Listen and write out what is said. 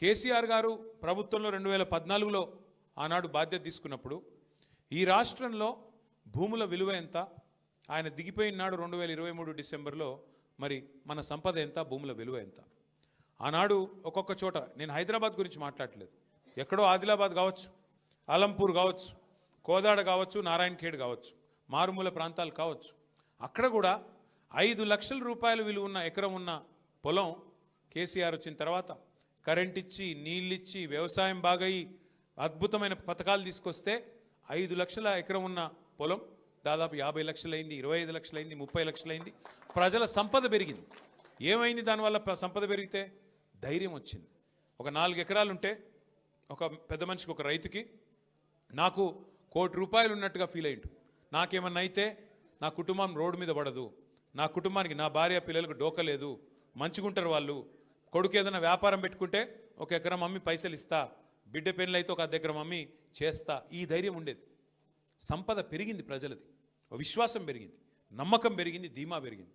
కేసీఆర్ గారు ప్రభుత్వంలో రెండు వేల పద్నాలుగులో ఆనాడు బాధ్యత తీసుకున్నప్పుడు ఈ రాష్ట్రంలో భూముల విలువ ఎంత? ఆయన దిగిపోయిన నాడు రెండు వేల ఇరవై మూడు డిసెంబర్లో మరి మన సంపద ఎంత? భూముల విలువ ఎంత? ఆనాడు ఒక్కొక్క చోట నేను హైదరాబాద్ గురించి మాట్లాడట్లేదు ఎక్కడో ఆదిలాబాద్ కావచ్చు అలంపూర్ కావచ్చు కోదాడ కావచ్చు నారాయణఖేడ్ కావచ్చు మారుమూల ప్రాంతాలు కావచ్చు. అక్కడ కూడా ఐదు లక్షల రూపాయల విలువ ఉన్న ఎకరం ఉన్న పొలం కేసీఆర్ వచ్చిన తర్వాత కరెంట్ ఇచ్చి నీళ్ళిచ్చి వ్యవసాయం బాగయి అద్భుతమైన పథకాలు తీసుకొస్తే ఐదు లక్షల ఎకరం ఉన్న పొలం దాదాపు యాభై లక్షలైంది ఇరవై ఐదు లక్షలైంది ముప్పై లక్షలైంది. ప్రజల సంపద పెరిగింది. ఏమైంది దానివల్ల సంపద పెరిగితే? ధైర్యం వచ్చింది. ఒక నాలుగు ఎకరాలు ఉంటే ఒక పెద్ద మనిషికి ఒక రైతుకి నాకు కోటి రూపాయలు ఉన్నట్టుగా ఫీల్ అయ్యిండు నాకేమన్నా అయితే నా కుటుంబం రోడ్డు మీద పడదు. నా కుటుంబానికి నా భార్య పిల్లలకు డోకలేదు మంచిగుంటారు వాళ్ళు. కొడుకు ఏదైనా వ్యాపారం పెట్టుకుంటే ఒక ఎకరం అమ్మి పైసలు ఇస్తా బిడ్డ పెళ్ళి అయితే ఒక దగ్గర అమ్మి చేస్తా. ఈ ధైర్యం ఉండేది. సంపద పెరిగింది ప్రజలది. విశ్వాసం పెరిగింది. నమ్మకం పెరిగింది. ధీమా పెరిగింది.